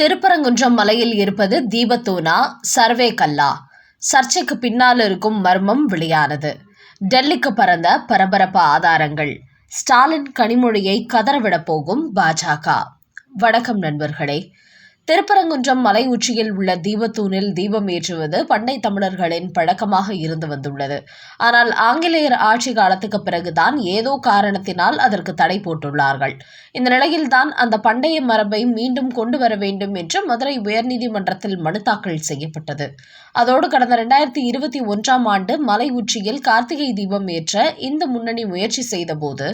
திருப்பரங்குன்றம் மலையில் இருப்பது தீபத்தூனா சர்வே கல்லா. சர்ச்சைக்கு பின்னால் இருக்கும் மர்மம் வெளியானது. டெல்லிக்கு பறந்த பரபரப்பு ஆதாரங்கள். ஸ்டாலின் கனிமொழியை கதறவிடப் போகும் பாஜக வணக்கம் நண்பர்களே. திருப்பரங்குன்றம் மலை உச்சியில் உள்ள தீபத்தூணில் தீபம் ஏற்றுவது பண்டை தமிழர்களின் பழக்கமாக இருந்து வந்துள்ளது. ஆனால் ஆங்கிலேயர் ஆட்சி காலத்துக்கு பிறகுதான் ஏதோ காரணத்தினால் அதற்கு தடை போட்டுள்ளார்கள். இந்த நிலையில்தான் அந்த பண்டைய மரபை மீண்டும் கொண்டு வர வேண்டும் என்று மதுரை உயர்நீதிமன்றத்தில் மனு தாக்கல் செய்யப்பட்டது. அதோடு கடந்த இரண்டாயிரத்தி இருபத்தி ஒன்றாம் ஆண்டு மலை உச்சியில் கார்த்திகை தீபம் ஏற்ற இந்து முன்னணி முயற்சி செய்தபோது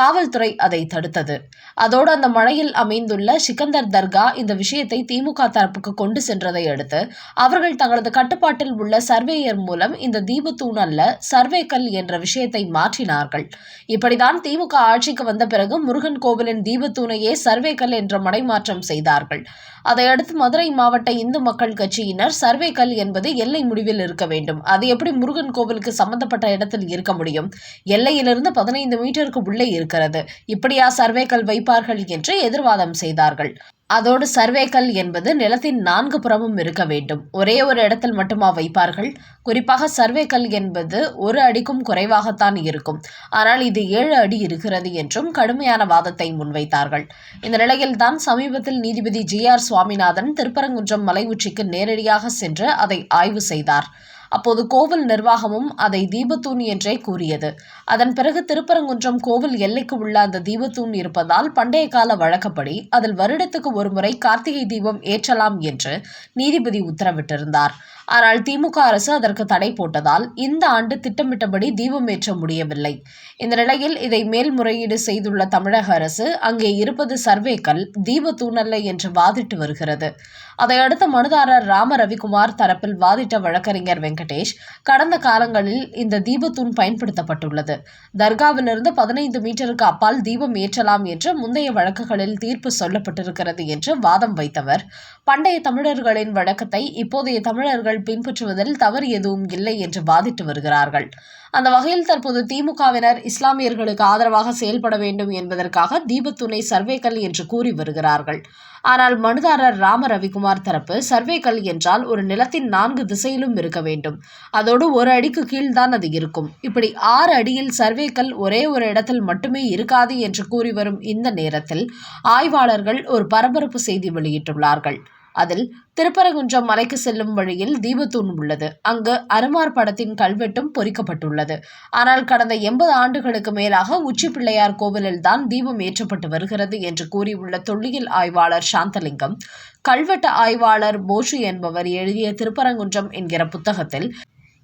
காவல்துறை அதை தடுத்தது. அதோடு அந்த மலையில் அமைந்துள்ள சிக்கந்தர் தர்கா இந்த விஷயத்தை திமுக தரப்புக்கு கொண்டு சென்றதை அடுத்து அவர்கள் தங்களது கட்டுப்பாட்டில் உள்ள சர்வேயர் மூலம் இந்த தீபத்தூண் அல்ல சர்வேக்கல் என்ற விஷயத்தை மாற்றினார்கள். இப்படிதான் திமுக ஆட்சிக்கு வந்த பிறகு முருகன் கோவிலின் தீபத்தூணையே சர்வேக்கல் என்ற மடைமாற்றம் செய்தார்கள். அதையடுத்து மதுரை மாவட்ட இந்து மக்கள் கட்சியினர் சர்வே கல் என்பது எல்லை முடிவில் இருக்க வேண்டும். அது எப்படி முருகன் கோவிலுக்கு சம்பந்தப்பட்ட இடத்தில் இருக்க முடியும்? எல்லையிலிருந்து பதினைந்து மீட்டருக்கு உள்ளே இருக்கிறது. இப்படியா சர்வே கல் வைப்பார்கள் என்று எதிர்வாதம் செய்தார்கள். அதோடு சர்வேக்கல் என்பது நிலத்தின் நான்கு புறமும் இருக்க வேண்டும். ஒரே ஒரு இடத்தில் மட்டுமா வைப்பார்கள்? குறிப்பாக சர்வேக்கல் என்பது ஒரு அடிக்கும் குறைவாகத்தான் இருக்கும். ஆனால் இது ஏழு அடி இருக்கிறது என்றும் கடுமையான வாதத்தை முன்வைத்தார்கள். இந்த நிலையில்தான் சமீபத்தில் நீதிபதி ஜி ஆர் சுவாமிநாதன் திருப்பரங்குன்றம் மலை உச்சிக்கு நேரடியாக சென்று அதை ஆய்வு செய்தார். அப்போது கோவில் நிர்வாகமும் அதை தீபத்தூண் என்றே கூறியது. அதன் பிறகு திருப்பரங்குன்றம் கோவில் எல்லைக்கு உள்ள அந்த தீபத்தூண் இருப்பதால் பண்டைய கால வழக்கப்படி அதில் வருடத்துக்கு ஒருமுறை கார்த்திகை தீபம் ஏற்றலாம் என்று நீதிபதி உத்தரவிட்டிருந்தார். ஆனால் திமுக அரசு அதற்கு தடை போட்டதால் இந்த ஆண்டு திட்டமிட்டபடி தீபம் ஏற்ற முடியவில்லை. இந்த நிலையில் இதை மேல்முறையீடு செய்துள்ள தமிழக அரசு அங்கே இருப்பது சர்வேக்கல் தீப தூணல்ல என்று வாதிட்டு வருகிறது. அதையடுத்து மனுதாரர் ராம ரவிக்குமார் தரப்பில் வாதிட்ட வழக்கறிஞர் வெங்கடேஷ் கடந்த காலங்களில் இந்த தீபத்தூண் பயன்படுத்தப்பட்டுள்ளது. தர்காவிலிருந்து பதினைந்து மீட்டருக்கு அப்பால் தீபம் ஏற்றலாம் என்று முந்தைய வழக்குகளில் தீர்ப்பு சொல்லப்பட்டிருக்கிறது என்று வாதம் வைத்தவர். பண்டைய தமிழர்களின் வழக்கத்தை இப்போதைய தமிழர்கள் பின்பற்றுவதில் தவறு எதுவும் இல்லை என்று வாதிட்டு வருகிறார்கள். அந்த வகையில் தற்போது திமுகவினர் இஸ்லாமியர்களுக்கு ஆதரவாக செயல்பட வேண்டும் என்பதற்காக தீபத்துணை சர்வேக்கல் என்று கூறி வருகிறார்கள். ஆனால் மனுதாரர் ராம ரவிக்குமார் தரப்பு சர்வேக்கல் என்றால் ஒரு நிலத்தின் நான்கு திசையிலும் இருக்க வேண்டும். அதோடு ஒரு அடிக்கு கீழ்தான் அது இருக்கும். இப்படி ஆறு அடியில் சர்வேக்கல் ஒரே ஒரு இடத்தில் மட்டுமே இருக்காது என்று கூறி வரும் இந்த நேரத்தில் ஆய்வாளர்கள் ஒரு பரபரப்பு செய்தி வெளியிட்டுள்ளார்கள். அதில் திருப்பரங்குன்றம் மலைக்கு செல்லும் வழியில் தீபத்தூண் உள்ளது. அங்கு அருமார் படத்தின் கல்வெட்டும் பொறிக்கப்பட்டுள்ளது. ஆனால் கடந்த எண்பது ஆண்டுகளுக்கு மேலாக உச்சி பிள்ளையார் கோவிலில்தான் தீபம் ஏற்றப்பட்டு வருகிறது என்று கூறியுள்ள தொல்லியல் ஆய்வாளர் சாந்தலிங்கம் கல்வெட்டு ஆய்வாளர் போஷு என்பவர் எழுதிய திருப்பரங்குன்றம் என்கிற புத்தகத்தில்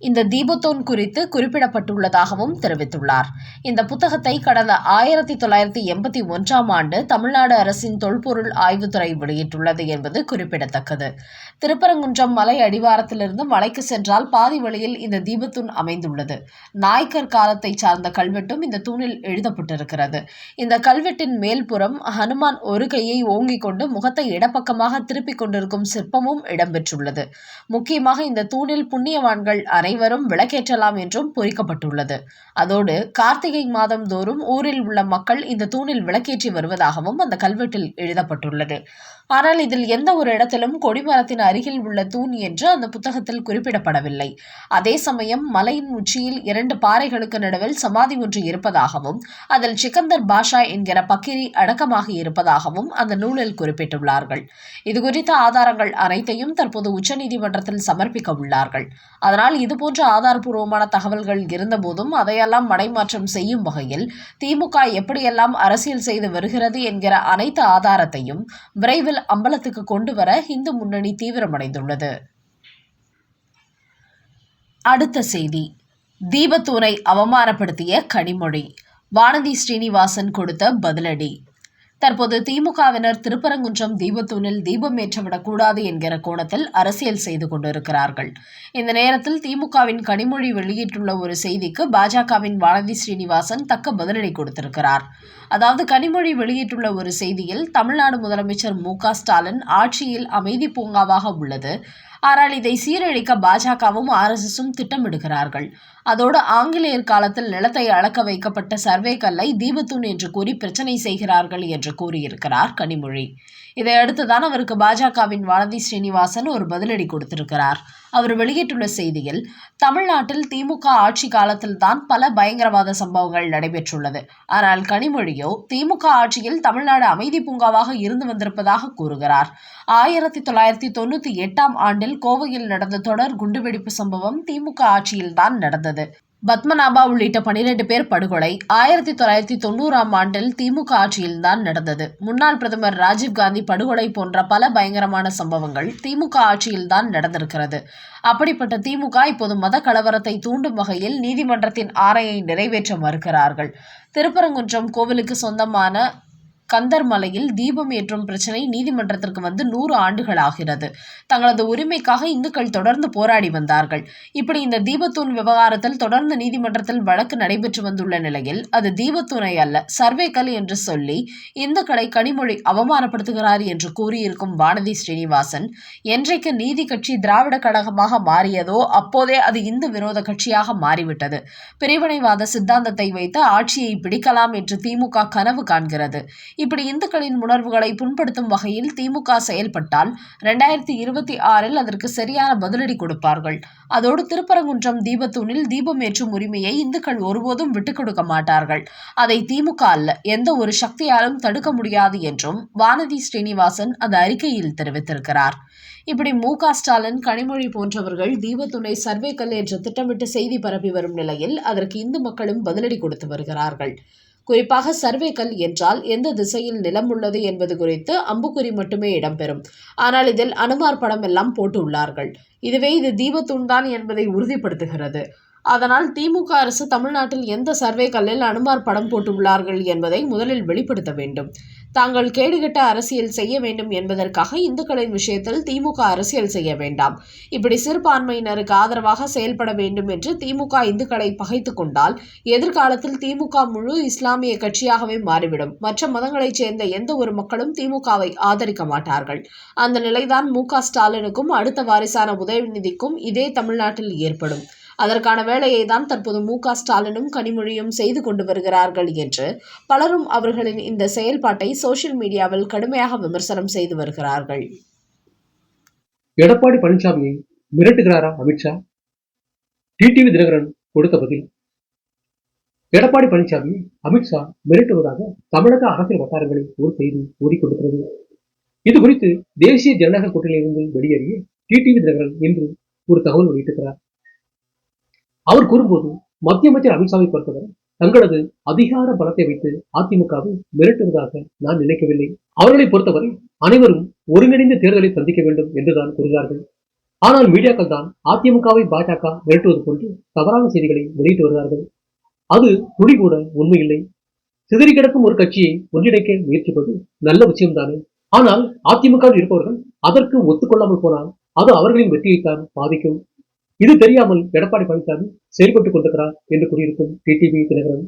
இந்த தீபத்தோன் குறித்து குறிப்பிடப்பட்டுள்ளதாகவும் தெரிவித்துள்ளார். இந்த புத்தகத்தை கடந்த ஆயிரத்தி தொள்ளாயிரத்தி எண்பத்தி ஒன்றாம் ஆண்டு தமிழ்நாடு அரசின் தொல்பொருள் ஆய்வுத்துறை வெளியிட்டுள்ளது என்பது குறிப்பிடத்தக்கது. திருப்பரங்குன்றம் மலை அடிவாரத்திலிருந்து மலைக்கு சென்றால் பாதி வழியில் இந்த தீபத்தூண் அமைந்துள்ளது. நாய்க்கர் காலத்தை சார்ந்த கல்வெட்டும் இந்த தூணில் எழுதப்பட்டிருக்கிறது. இந்த கல்வெட்டின் மேல்புறம் ஹனுமான் ஒரு கையை ஓங்கிக் கொண்டு முகத்தை இடப்பக்கமாக திருப்பிக் கொண்டிருக்கும் சிற்பமும் இடம்பெற்றுள்ளது. முக்கியமாக இந்த தூணில் புண்ணியவான்கள் அனைவரும் விளக்கேற்றலாம் என்றும் பொறிக்கப்பட்டுள்ளது. அதோடு கார்த்திகை மாதம் தோறும் ஊரில் உள்ள மக்கள் இந்த தூணில் விளக்கேற்றி வருவதாகவும் அந்த கல்வெட்டில் எழுதப்பட்டுள்ளது. ஆனால் இதில் எந்த ஒரு இடத்திலும் கொடிமரத்தின் அருகில் உள்ள தூண் என்று அந்த புத்தகத்தில் குறிப்பிடப்படவில்லை. அதே சமயம் மலையின் உச்சியில் இரண்டு பாறைகளுக்கு நடுவில் சமாதி ஒன்று இருப்பதாகவும் அதில் சிக்கந்தர் பாஷா என்கிற பக்கிரி அடக்கமாக இருப்பதாகவும் அந்த நூலில் குறிப்பிட்டுள்ளார்கள். இதுகுறித்த ஆதாரங்கள் அனைத்தையும் தற்போது உச்சநீதிமன்றத்தில் சமர்ப்பிக்க உள்ளார்கள். அதனால் இது இதுபோன்ற ஆதாரபூர்வமான தகவல்கள் இருந்தபோதும் அதையெல்லாம் மடைமாற்றம் செய்யும் வகையில் திமுக எப்படியெல்லாம் அரசியல் செய்து வருகிறது என்கிற அனைத்து ஆதாரத்தையும் விரைவில் அம்பலத்துக்கு கொண்டு வர இந்து முன்னணி தீவிரமடைந்துள்ளது. அடுத்த செய்தி. தீபத்தூரை அவமானப்படுத்திய கனிமொழி. வானதி ஸ்ரீனிவாசன் கொடுத்த பதிலடி. தற்போது திமுகவினர் திருப்பரங்குன்றம் தீபத்தூணில் தீபம் ஏற்றவிடக்கூடாது என்கிற கோணத்தில் அரசியல் செய்து கொண்டிருக்கிறார்கள். இந்த நேரத்தில் திமுகவின் கனிமொழி வெளியிட்டுள்ள ஒரு செய்திக்கு பாஜகவின் வானதி ஸ்ரீனிவாசன் தக்க பதிலடி கொடுத்திருக்கிறார். அதாவது கனிமொழி வெளியிட்டுள்ள ஒரு செய்தியில் தமிழ்நாடு முதலமைச்சர் மு ஸ்டாலின் ஆட்சியில் அமைதி பூங்காவாக உள்ளது. ஆனால் இதை சீரழிக்க பாஜகவும் ஆர்எஸ்எஸும் திட்டமிடுகிறார்கள். அதோடு ஆங்கிலேயர் காலத்தில் நிலத்தை அளக்க வைக்கப்பட்ட சர்வே கல்லை தீபத்தூண் என்று கூறி பிரச்சனை செய்கிறார்கள் என்று கூறியிருக்கிறார் கனிமொழி. இதையடுத்துதான் அவருக்கு பாஜகவின் வானதி ஸ்ரீனிவாசன் ஒரு பதிலடி கொடுத்திருக்கிறார். அவர் வெளியிட்டுள்ள செய்தியில் தமிழ்நாட்டில் திமுக ஆட்சி காலத்தில் தான் பல பயங்கரவாத சம்பவங்கள் நடைபெற்றுள்ளது. ஆனால் கனிமொழியோ திமுக ஆட்சியில் தமிழ்நாடு அமைதி பூங்காவாக இருந்து வந்திருப்பதாக கூறுகிறார். ஆயிரத்தி தொள்ளாயிரத்தி தொண்ணூத்தி எட்டாம் ஆண்டில் கோவையில் நடந்த தொடர் குண்டுவெடிப்பு சம்பவம் திமுக ஆட்சியில்தான் நடந்தது. பத்மநாபா உள்ளிட்ட பனிரெண்டு பேர் படுகொலை ஆயிரத்தி தொள்ளாயிரத்தி தொண்ணூறாம் ஆண்டில் திமுக ஆட்சியில்தான் நடந்தது. முன்னாள் பிரதமர் ராஜீவ்காந்தி படுகொலை போன்ற பல பயங்கரமான சம்பவங்கள் திமுக ஆட்சியில்தான் நடந்திருக்கிறது. அப்படிப்பட்ட திமுக இப்போது மத கலவரத்தை தூண்டும் வகையில் நீதிமன்றத்தின் ஆணையை நிறைவேற்ற மறுக்கிறார்கள். திருப்பரங்குன்றம் கோவிலுக்கு சொந்தமான கந்தர் மலையில் தீபம் ஏற்றும் பிரச்சனை நீதிமன்றத்திற்கு வந்து நூறு ஆண்டுகள் ஆகிறது தங்களது உரிமைக்காக இந்துக்கள் தொடர்ந்து போராடி வந்தார்கள். இப்படி இந்த தீபத்தூண் விவகாரத்தில் தொடர்ந்து நீதிமன்றத்தில் வழக்கு நடைபெற்று வந்துள்ள நிலையில் அது தீபத்தூணை அல்ல சர்வேக்கல் என்று சொல்லி இந்துக்களை கனிமொழி அவமானப்படுத்துகிறார் என்று கூறியிருக்கும் வானதி ஸ்ரீனிவாசன் என்றைக்கு நீதி கட்சி திராவிட கழகமாக மாறியதோ அப்போதே அது இந்து விரோத கட்சியாக மாறிவிட்டது. பிரிவினைவாத சித்தாந்தத்தை வைத்து ஆட்சியை பிடிக்கலாம் என்று திமுக கனவு காண்கிறது. இப்படி இந்துக்களின் உணர்வுகளை புண்படுத்தும் வகையில் திமுக செயல்பட்டால் ரெண்டாயிரத்தி இருபத்தி ஆறில் அதற்கு சரியான பதிலடி கொடுப்பார்கள். அதோடு திருப்பரங்குன்றம் தீபத்தூணில் தீபம் ஏற்றும் உரிமையை இந்துக்கள் ஒருபோதும் விட்டுக் கொடுக்க மாட்டார்கள். அதை திமுக அல்ல எந்த ஒரு சக்தியாலும் தடுக்க முடியாது என்றும் வானதி ஸ்ரீனிவாசன் அந்த அறிக்கையில் தெரிவித்திருக்கிறார். இப்படி மு. க. ஸ்டாலின் கனிமொழி போன்றவர்கள் தீபத்துணை சர்வேக்கல் என்று திட்டமிட்டு செய்தி பரப்பி வரும் நிலையில் அதற்கு இந்து மக்களும் பதிலடி கொடுத்து வருகிறார்கள். குறிப்பாக சர்வேக்கல் என்றால் எந்த திசையில் நிலம் உள்ளது என்பது குறித்து அம்புக்குறி மட்டுமே இடம்பெறும். ஆனால் இதில் அனுமார் படம் எல்லாம் போட்டு உள்ளார்கள் இதுவே இது தீபத்தூண் தான் என்பதை உறுதிப்படுத்துகிறது. அதனால் திமுக அரசு தமிழ்நாட்டில் எந்த சர்வே கல்லில் அனுமார் படம் போட்டுள்ளார்கள் என்பதை முதலில் வெளிப்படுத்த வேண்டும். தாங்கள் கேடுகட்ட அரசியல் செய்ய வேண்டும் என்பதற்காக இந்துக்களின் விஷயத்தில் திமுக அரசியல் செய்ய வேண்டாம். இப்படி சிறுபான்மையினருக்கு ஆதரவாக செயல்பட வேண்டும் என்று திமுக இந்துக்களை பகைத்து கொண்டால் எதிர்காலத்தில் திமுக முழு இஸ்லாமிய கட்சியாகவே மாறிவிடும். மற்ற மதங்களைச் சேர்ந்த எந்த ஒரு மக்களும் திமுகவை ஆதரிக்க மாட்டார்கள். அந்த நிலைதான் மு க ஸ்டாலினுக்கும் அடுத்த வாரிசான உதயநிதிக்கும் இதே தமிழ்நாட்டில் ஏற்படும். அதற்கான வேலையை தான் தற்போது மு க ஸ்டாலினும் கனிமொழியும் செய்து கொண்டு வருகிறார்கள் என்று பலரும் அவர்களின் இந்த செயல்பாட்டை சோசியல் மீடியாவில் கடுமையாக விமர்சனம் செய்து வருகிறார்கள். எடப்பாடி பழனிசாமியை மிரட்டுகிறாரா அமித்ஷா? டிடிவி தினகரன் கொடுத்த பதில். எடப்பாடி பழனிசாமி அமித்ஷா மிரட்டுவதாக தமிழக அரசியல் வட்டாரங்களில் ஒரு செய்தி ஓடிக்கொண்டிருக்கிறது. இது குறித்து தேசிய ஜனநாயக கூட்டணியிலிருந்து வெளியேறிய டிடிவி தினகரன் இன்று ஒரு தகவல் வெளியிட்டிருக்கிறார். அவர் கூறும்போது மத்திய அமைச்சர் அமித்ஷாவை பொறுத்தவரை தங்களது அதிகார பலத்தை வைத்து அதிமுகவை மிரட்டுவதாக நான் நினைக்கவில்லை. அவர்களை பொறுத்தவரை அனைவரும் ஒருங்கிணைந்த தேர்தலை சந்திக்க வேண்டும் என்றுதான் கூறுகிறார்கள். ஆனால் மீடியாக்கள் தான் அதிமுகவை பாஜக மிரட்டுவது போன்று தவறான செய்திகளை வெளியிட்டு வருகிறார்கள். அது துளி கூட உண்மையில்லை. சிதறி கிடக்கும் ஒரு கட்சியை ஒன்றிணைக்க முயற்சிப்பது நல்ல விஷயம்தானே. ஆனால் அதிமுகவில் இருப்பவர்கள் அதற்கு ஒத்துக்கொள்ளாமல் போனால் அது அவர்களின் வெற்றியைத்தான் பாதிக்கும். இது தெரியாமல் எடப்பாடி பழனிசாமி செயல்பட்டுக் கொண்டிருக்கிறார் என்று கூறியிருக்கும் டிடிவி தினகரன்.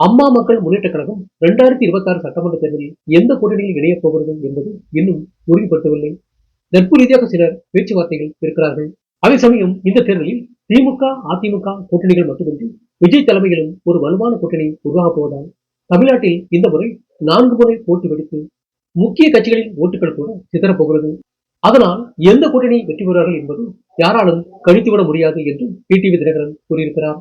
அம்மா மக்கள் முன்னேற்ற கழகம் இரண்டாயிரத்தி இருபத்தி ஆறு சட்டமன்ற தேர்தலில் எந்த கூட்டணியில் இணையப் போகிறது என்பது இன்னும் உறுதிப்படுத்தவில்லை. நட்பு ரீதியாக சிலர் பேச்சுவார்த்தைகள் இருக்கிறார்கள். அதே சமயம் இந்த தேர்தலில் திமுக அதிமுக கூட்டணிகள் மட்டுமின்றி விஜய் தலைமையிலும் ஒரு வலுவான கூட்டணி உருவாகப் போவதால் தமிழ்நாட்டில் இந்த முறை நான்கு முறை போட்டி வெடித்து முக்கிய கட்சிகளின் ஓட்டுகள் கூட சிதறப்போகிறது அதனால் எந்த கூட்டணி வெற்றி பெறுவார்கள் என்பது யாராலும் கழித்துவிட முடியாது என்றும் டிடிவி தினகரன் கூறியிருக்கிறார்.